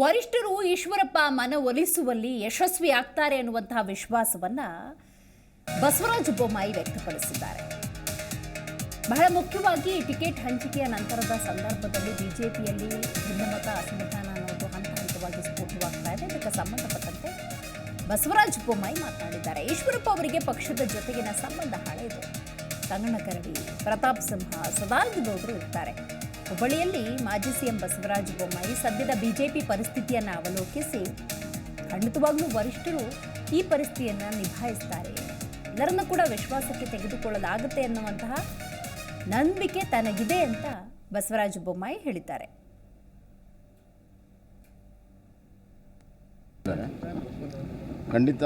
ವರಿಷ್ಠರು ಈಶ್ವರಪ್ಪ ಮನವೊಲಿಸುವಲ್ಲಿ ಯಶಸ್ವಿ ಆಗ್ತಾರೆ ಅನ್ನುವಂತಹ ವಿಶ್ವಾಸವನ್ನ ಬಸವರಾಜ ಬೊಮ್ಮಾಯಿ ವ್ಯಕ್ತಪಡಿಸಿದ್ದಾರೆ. ಬಹಳ ಮುಖ್ಯವಾಗಿ ಟಿಕೆಟ್ ಹಂಚಿಕೆಯ ನಂತರದ ಸಂದರ್ಭದಲ್ಲಿ ಬಿಜೆಪಿಯಲ್ಲಿ ಭಿನ್ನಮತ ಅಸಮಾಧಾನ ಅನ್ನೋದು ಹಂತ ಹಂತವಾಗಿ ಸ್ಫೋಟವಾಗ್ತಾ ಇದೆ. ಇದಕ್ಕೆ ಸಂಬಂಧಪಟ್ಟಂತೆ ಬಸವರಾಜ ಬೊಮ್ಮಾಯಿ ಮಾತನಾಡಿದ್ದಾರೆ. ಈಶ್ವರಪ್ಪ ಅವರಿಗೆ ಪಕ್ಷದ ಜೊತೆಗಿನ ಸಂಬಂಧ ಹಳೆಯದು ಕಂಗಣ ಕರಡಿ ಪ್ರತಾಪ್ ಸಿಂಹ ಸದಾನಂದ ಗೌಡರು ಇರ್ತಾರೆ. ಹುಬ್ಬಳ್ಳಿಯಲ್ಲಿ ಮಾಜಿ ಸಿಎಂ ಬಸವರಾಜ ಬೊಮ್ಮಾಯಿ ಸದ್ಯದ ಬಿಜೆಪಿ ಪರಿಸ್ಥಿತಿಯನ್ನು ಅವಲೋಕಿಸಿ ಖಂಡಿತವಾಗ್ಲೂ ವರಿಷ್ಠರು ಈ ಪರಿಸ್ಥಿತಿಯನ್ನು ನಿಭಾಯಿಸ್ತಾರೆ. ಎಲ್ಲರನ್ನೂ ಕೂಡ ವಿಶ್ವಾಸಕ್ಕೆ ತೆಗೆದುಕೊಳ್ಳಲಾಗುತ್ತೆ ಅನ್ನುವಂತಹ ನಂಬಿಕೆ ತನಗಿದೆ ಅಂತ ಬಸವರಾಜ ಬೊಮ್ಮಾಯಿ ಹೇಳಿದ್ದಾರೆ. ಖಂಡಿತ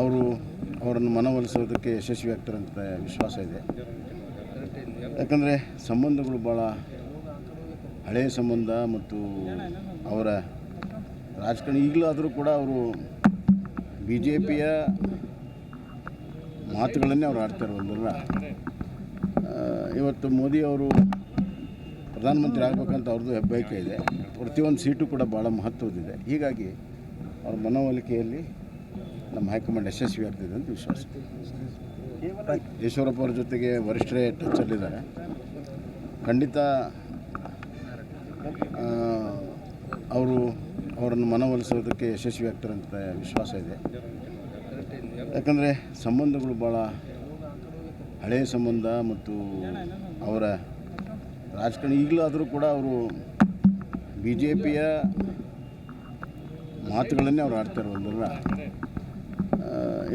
ಅವರು ಅವರನ್ನು ಮನವೊಲಿಸೋದಕ್ಕೆ ಯಶಸ್ವಿ ಆಗ್ತಾರೆ ವಿಶ್ವಾಸ ಇದೆ. ಯಾಕಂದರೆ ಸಂಬಂಧಗಳು ಭಾಳ ಹಳೆಯ ಸಂಬಂಧ ಮತ್ತು ಅವರ ರಾಜಕಾರಣಿ ಈಗಲೂ ಆದರೂ ಕೂಡ ಅವರು ಬಿ ಜೆ ಪಿಯ ಮಾತುಗಳನ್ನೇ ಅವ್ರು ಆಡ್ತಾರೆ ಒಂದಲ್ಲ ಇವತ್ತು ಮೋದಿ ಅವರು ಪ್ರಧಾನಮಂತ್ರಿ ಆಗಬೇಕಂತ ಅವ್ರದ್ದು ಹೆಬ್ಬಯಕೆ ಇದೆ. ಪ್ರತಿಯೊಂದು ಸೀಟು ಕೂಡ ಭಾಳ ಮಹತ್ವದಿದೆ ಹೀಗಾಗಿ ಅವ್ರ ಮನವೊಲಿಕೆಯಲ್ಲಿ ನಮ್ಮ ಹೈಕಮಾಂಡ್ ಯಶಸ್ವಿ ಆಗ್ತಿದೆ ಅಂತ ವಿಶ್ವಾಸ. ಈಶ್ವರಪ್ಪ ಅವ್ರ ಜೊತೆಗೆ ವರಿಷ್ಠರೇ ಟಚ್ಚಲ್ಲಿದ್ದಾರೆ ಖಂಡಿತ ಅವರು ಅವರನ್ನು ಮನವೊಲಿಸೋದಕ್ಕೆ ಯಶಸ್ವಿ ಆಗ್ತಾರೆ ಅಂತ ವಿಶ್ವಾಸ ಇದೆ. ಯಾಕಂದರೆ ಸಂಬಂಧಗಳು ಭಾಳ ಹಳೆಯ ಸಂಬಂಧ ಮತ್ತು ಅವರ ರಾಜಕಾರಣ, ಈಗಲಾದರೂ ಕೂಡ ಅವರು ಬಿ ಜೆ ಪಿಯ ಮಾತುಗಳನ್ನೇ ಅವ್ರು ಆಡ್ತಾ ಇರೋದ್ರಲ್ಲ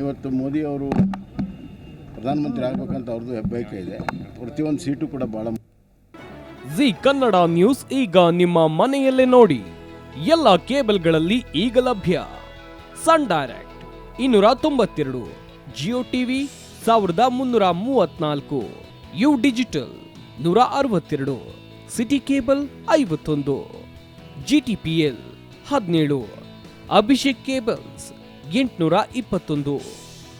ಇವತ್ತು ಮೋದಿ ಅವರು ಪ್ರಧಾನಮಂತ್ರಿ ಆಗಬೇಕಂತ ಅವ್ರದ್ದು ಹೆಬ್ಬಯಕೆ ಇದೆ. ಪ್ರತಿಯೊಂದು ಸೀಟು ಕೂಡ ಬಹಳ ಜಿ ಕನ್ನಡ ನ್ಯೂಸ್ ಈಗ ನಿಮ್ಮ ಮನೆಯಲ್ಲೇ ನೋಡಿ. ಎಲ್ಲ ಕೇಬಲ್ಗಳಲ್ಲಿ ಈಗ ಲಭ್ಯ. ಸನ್ ಡೈರೆಕ್ಟ್ ಇನ್ನೂರ ತೊಂಬತ್ತೆರಡು, ಜಿಯೋ ಟಿವಿ ಸಾವಿರದ ಮುನ್ನೂರ ಮೂವತ್ನಾಲ್ಕು, ಯು ಡಿಜಿಟಲ್ ನೂರ ಅರವತ್ತೆರಡು, ಸಿಟಿ ಕೇಬಲ್ ಐವತ್ತೊಂದು ಜಿ ಟಿ ಪಿ ಎಲ್ ಹದಿನೇಳು, ಅಭಿಷೇಕ್ ಕೇಬಲ್ಸ್ ಎಂಟುನೂರ ಇಪ್ಪತ್ತೊಂದು.